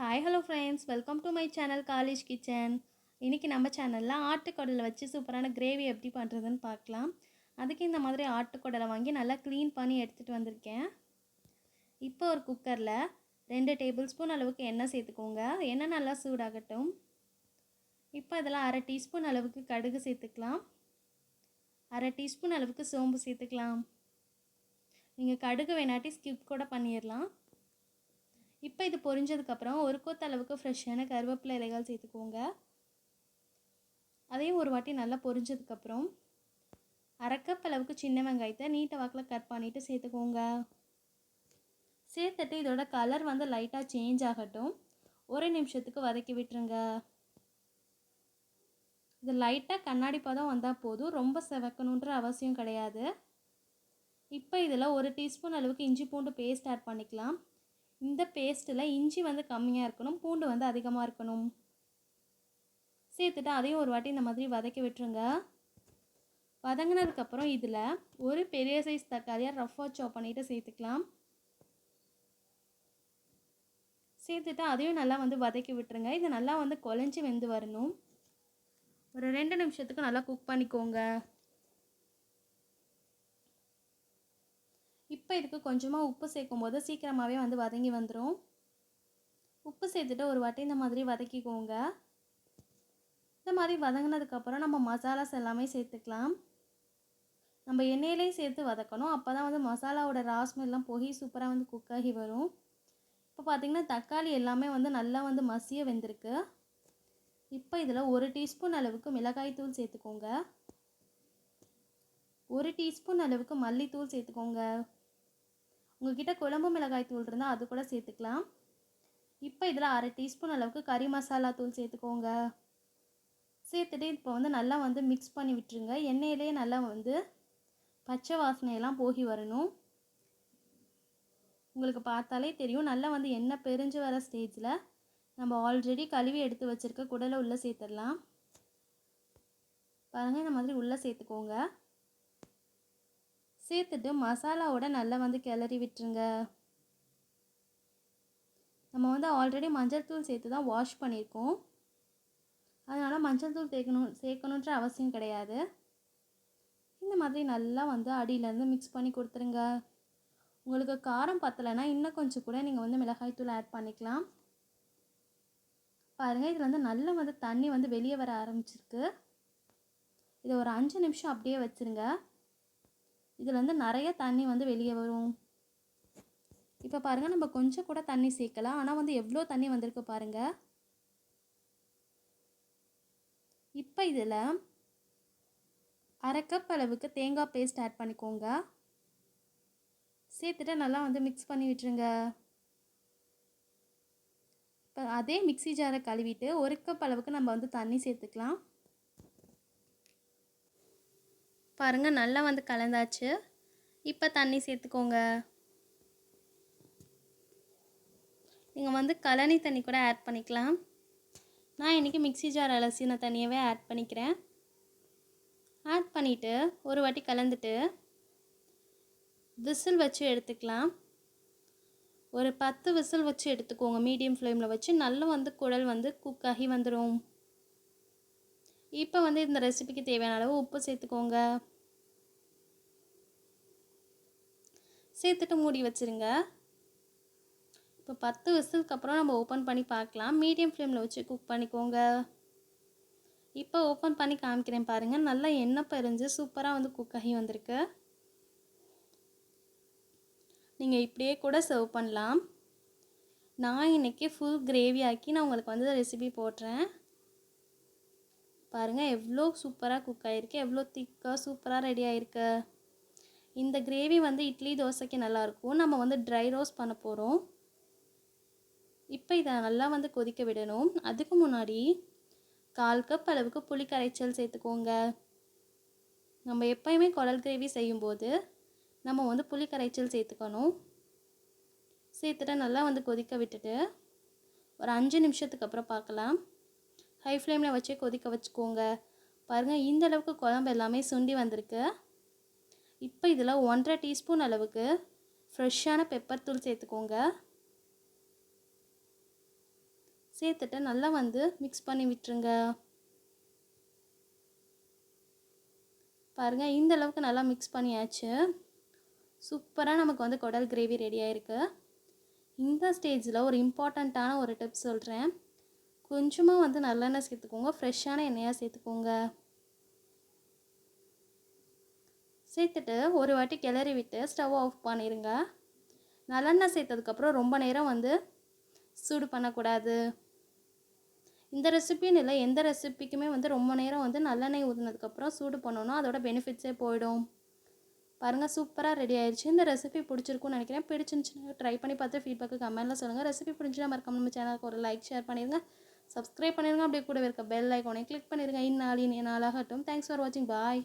Hi hello friends welcome to my channel college kitchen இன்றைக்கி நம்ம சேனலில் ஆட்டுக்குடலை வச்சு சூப்பரான கிரேவி எப்படி பண்ணுறதுன்னு பார்க்கலாம். அதுக்கு இந்த மாதிரி ஆட்டுக்கொடலை வாங்கி நல்லா க்ளீன் பண்ணி எடுத்துகிட்டு வந்திருக்கேன். இப்போ ஒரு குக்கரில் ரெண்டு டேபிள் ஸ்பூன் அளவுக்கு எண்ணெய் சேர்த்துக்கோங்க. எண்ணெய் நல்லா சூடாகட்டும். இப்போ இதில் அரை டீஸ்பூன் அளவுக்கு கடுகு சேர்த்துக்கலாம். அரை டீஸ்பூன் அளவுக்கு சோம்பு சேர்த்துக்கலாம். நீங்கள் கடுகு வேணாட்டி ஸ்கிப் கூட பண்ணிடலாம். இப்போ இது பொரிஞ்சதுக்கப்புறம் ஒரு கொத்த அளவுக்கு ஃப்ரெஷ்ஷான கருவேப்பிலை இலைகள் சேர்த்துக்கோங்க. அதையும் ஒரு வாட்டி நல்லா பொரிஞ்சதுக்கப்புறம் அரைக்கப் அளவுக்கு சின்ன வெங்காயத்தை நீட்டை வாக்கில் கட் பண்ணிவிட்டு சேர்த்துக்கோங்க. சேர்த்துட்டு இதோட கலர் வந்து லைட்டாக சேஞ்ச் ஆகட்டும். ஒரு நிமிஷத்துக்கு வதக்கி விட்டுருங்க. இது லைட்டாக கண்ணாடி பதம் வந்தால் போதும். ரொம்ப செவக்கணுன்ற அவசியம் கிடையாது. இப்போ இதில் ஒரு டீஸ்பூன் அளவுக்கு இஞ்சி பூண்டு பேஸ்ட் ஆட் பண்ணிக்கலாம். இந்த பேஸ்ட்டில் இஞ்சி வந்து கம்மியாக இருக்கணும் பூண்டு வந்து அதிகமாக இருக்கணும். சேர்த்துட்டு அதையும் ஒரு வாட்டி இந்த மாதிரி வதக்கி விட்டுருங்க. வதங்கினதுக்கப்புறம் இதில் ஒரு பெரிய சைஸ் தக்காளியாக ரஃபாக சாப் பண்ணிவிட்டு சேர்த்துக்கலாம். சேர்த்துட்டு அதையும் நல்லா வந்து வதக்கி விட்டுருங்க. இது நல்லா வந்து குழஞ்சி வெந்து வரணும். ஒரு ரெண்டு நிமிஷத்துக்கு நல்லா குக் பண்ணிக்கோங்க. இப்போ இதுக்கு கொஞ்சமாக உப்பு சேர்க்கும் போது சீக்கிரமாகவே வந்து வதங்கி வந்துடும் உப்பு சேர்த்துட்டு ஒரு வாட்டி இந்த மாதிரி வதக்கிக்கோங்க. இந்த மாதிரி வதங்கினதுக்கப்புறம் நம்ம மசாலாஸ் எல்லாமே சேர்த்துக்கலாம். நம்ம எண்ணெயிலையும் சேர்த்து வதக்கணும். அப்போ தான் வந்து மசாலாவோட ராஸ்மெல்லாம் போய் சூப்பராக வந்து குக் ஆகி வரும். இப்போ பார்த்திங்கன்னா தக்காளி எல்லாமே வந்து நல்லா வந்து மசிய வெந்திருக்கு. இப்போ இதில் ஒரு டீஸ்பூன் அளவுக்கு மிளகாய் தூள் சேர்த்துக்கோங்க. ஒரு டீஸ்பூன் அளவுக்கு மல்லித்தூள் சேர்த்துக்கோங்க. உங்ககிட்ட குழம்பு மிளகாய் தூள் இருந்தால் அது கூட சேர்த்துக்கலாம். இப்போ இதில் அரை டீஸ்பூன் அளவுக்கு கறி மசாலா தூள் சேர்த்துக்கோங்க. சேர்த்துட்டு இப்போ வந்து நல்லா வந்து மிக்ஸ் பண்ணி விட்டுருங்க. எண்ணெயிலே நல்லா வந்து பச்சை வாசனையெல்லாம் போகி வரணும். உங்களுக்கு பார்த்தாலே தெரியும். நல்லா வந்து எண்ணெய் பெரிஞ்சு வர ஸ்டேஜில் நம்ம ஆல்ரெடி கழுவி எடுத்து வச்சுருக்க குடலை உள்ளே சேர்த்துடலாம். பாருங்கள் இந்த மாதிரி உள்ளே சேர்த்துக்கோங்க. சேர்த்துட்டு மசாலாவோட நல்லா வந்து கிளறி விட்டுருங்க. நம்ம வந்து ஆல்ரெடி மஞ்சள் தூள் சேர்த்து தான் வாஷ் பண்ணியிருக்கோம். அதனால் மஞ்சள் தூள் சேர்க்கணும் சேர்க்கணுன்ற அவசியம் கிடையாது. இந்த மாதிரி நல்லா வந்து அடியிலேருந்து மிக்ஸ் பண்ணி கொடுத்துருங்க. உங்களுக்கு காரம் பத்தலைன்னா இன்னும் கொஞ்சம் கூட நீங்கள் வந்து மிளகாய் தூள் ஆட் பண்ணிக்கலாம். பாருங்கள் இதில் வந்து நல்லா வந்து தண்ணி வந்து வெளியே வர ஆரம்பிச்சிருக்கு. இதை ஒரு அஞ்சு நிமிஷம் அப்படியே வச்சுருங்க. இதில் வந்து நிறைய தண்ணி வந்து வெளியே வரும். இப்போ பாருங்கள் நம்ம கொஞ்சம் கூட தண்ணி சேர்க்கலாம். ஆனால் வந்து எவ்வளோ தண்ணி வந்திருக்கு பாருங்கள் இப்போ இதில் அரை கப் அளவுக்கு தேங்காய் பேஸ்ட் ஆட் பண்ணிக்கோங்க. சேர்த்துட்டு நல்லா வந்து மிக்ஸ் பண்ணி விட்டுருங்க. இப்போ அதே மிக்சி ஜாரை கழுவிட்டு ஒரு கப் அளவுக்கு நம்ம வந்து தண்ணி சேர்த்துக்கலாம். பாருங்கள் நல்லா வந்து கலந்தாச்சு. இப்போ தண்ணி சேர்த்துக்கோங்க. நீங்கள் வந்து கழனி தண்ணி கூட ஆட் பண்ணிக்கலாம். நான் இன்றைக்கி மிக்சி ஜார் அலசின தண்ணியவே ஆட் பண்ணிக்கிறேன். ஆட் பண்ணிவிட்டு ஒரு வாட்டி கலந்துட்டு விசில் வச்சு எடுத்துக்கலாம். ஒரு பத்து விசில் வச்சு எடுத்துக்கோங்க. மீடியம் ஃப்ளேமில் வச்சு நல்லா வந்து குழல் வந்து குக் ஆகி வந்துடும் இப்போ வந்து இந்த ரெசிபிக்கு தேவையான அளவு உப்பு சேர்த்துக்கோங்க. சேர்த்துட்டு மூடி வச்சுருங்க. இப்போ பத்து விசிலுக்கு அப்புறம் நம்ம ஓப்பன் பண்ணி பார்க்கலாம். மீடியம் ஃப்ளேமில் வச்சு குக் பண்ணிக்கோங்க. இப்போ ஓப்பன் பண்ணி காமிக்கிறேன் பாருங்கள் நல்லா எண்ணெய் பறிஞ்சு சூப்பராக வந்து குக் ஆகி வந்திருக்கு. நீங்கள் இப்படியே கூட சர்வ் பண்ணலாம். நான் இன்றைக்கி ஃபுல் கிரேவி ஆக்கி நான் உங்களுக்கு வந்து ரெசிபி போடுறேன். பாருங்கள் எவ்வளோ சூப்பராக குக் ஆகிருக்கு எவ்வளோ திக்காக சூப்பராக ரெடி ஆகிருக்கு இந்த கிரேவி வந்து இட்லி தோசைக்கு நல்லாயிருக்கும் நம்ம வந்து ட்ரை ரோஸ்ட் பண்ண போகிறோம் இப்போ இதை நல்லா வந்து கொதிக்க விடணும். அதுக்கு முன்னாடி கால் கப் அளவுக்கு புளி கரைச்சல் சேர்த்துக்கோங்க. நம்ம எப்போயுமே குடல் கிரேவி செய்யும்போது நம்ம வந்து புளி கரைச்சல் சேர்த்துக்கணும். சேர்த்துட்டு நல்லா வந்து கொதிக்க விட்டுட்டு ஒரு அஞ்சு நிமிஷத்துக்கு அப்புறம் பார்க்கலாம். ஹை ஃப்ளேமில் வச்சு கொதிக்க வச்சுக்கோங்க. பாருங்கள் இந்த அளவுக்கு குழம்பு எல்லாமே சுண்டி வந்திருக்கு. இப்போ இதில் ஒன்றரை டீஸ்பூன் அளவுக்கு ஃப்ரெஷ்ஷான பெப்பர் தூள் சேர்த்துக்கோங்க. சேர்த்துட்டு நல்லா வந்து மிக்ஸ் பண்ணி விட்டுருங்க. பாருங்கள் இந்த அளவுக்கு நல்லா மிக்ஸ் பண்ணியாச்சு. சூப்பராக நமக்கு வந்து குடல் கிரேவி ரெடி ஆயிருக்கு. இந்த ஸ்டேஜில் ஒரு இம்பார்ட்டண்ட்டான ஒரு டிப்ஸ் சொல்கிறேன் கொஞ்சமாக வந்து நல்லெண்ணெய் சேர்த்துக்கோங்க. ஃப்ரெஷ்ஷான எண்ணெயாக சேர்த்துக்கோங்க. சேர்த்துட்டு ஒரு வாட்டி கிளறி விட்டு ஸ்டவ் ஆஃப் பண்ணிடுங்க நல்லெண்ணெய் சேர்த்ததுக்கப்புறம் ரொம்ப நேரம் வந்து சூடு பண்ணக்கூடாது. இந்த ரெசிபின்னு இல்லை எந்த ரெசிபிக்குமே வந்து ரொம்ப நேரம் வந்து நல்லெண்ணெய் ஊற்றினதுக்கப்புறம் சூடு பண்ணணும். அதோட பெனிஃபிட்ஸே போயிடும். பாருங்கள் சூப்பராக ரெடி ஆயிடுச்சு இந்த ரெசிபி பிடிச்சிருக்கும்னு நினைக்கிறேன். பிடிச்சிருந்துச்சுன்னா ட்ரை பண்ணி பார்த்து ஃபீட்பேக்கு கமெண்ட்டில் சொல்லுங்கள் ரெசிபி பிடிச்சினா மறக்காம நம்ம சேனலுக்கு ஒரு லைக் ஷேர் பண்ணிடுங்க சப்ஸ்கிரைப் பண்ணிடுங்க அப்படியே கூட இருக்க பெல் ஐக்கானை கிளிக் பண்ணிடுங்க இந்நாளின் நாளாகட்டும். தேங்க்ஸ் ஃபார் வாட்சிங் பாய்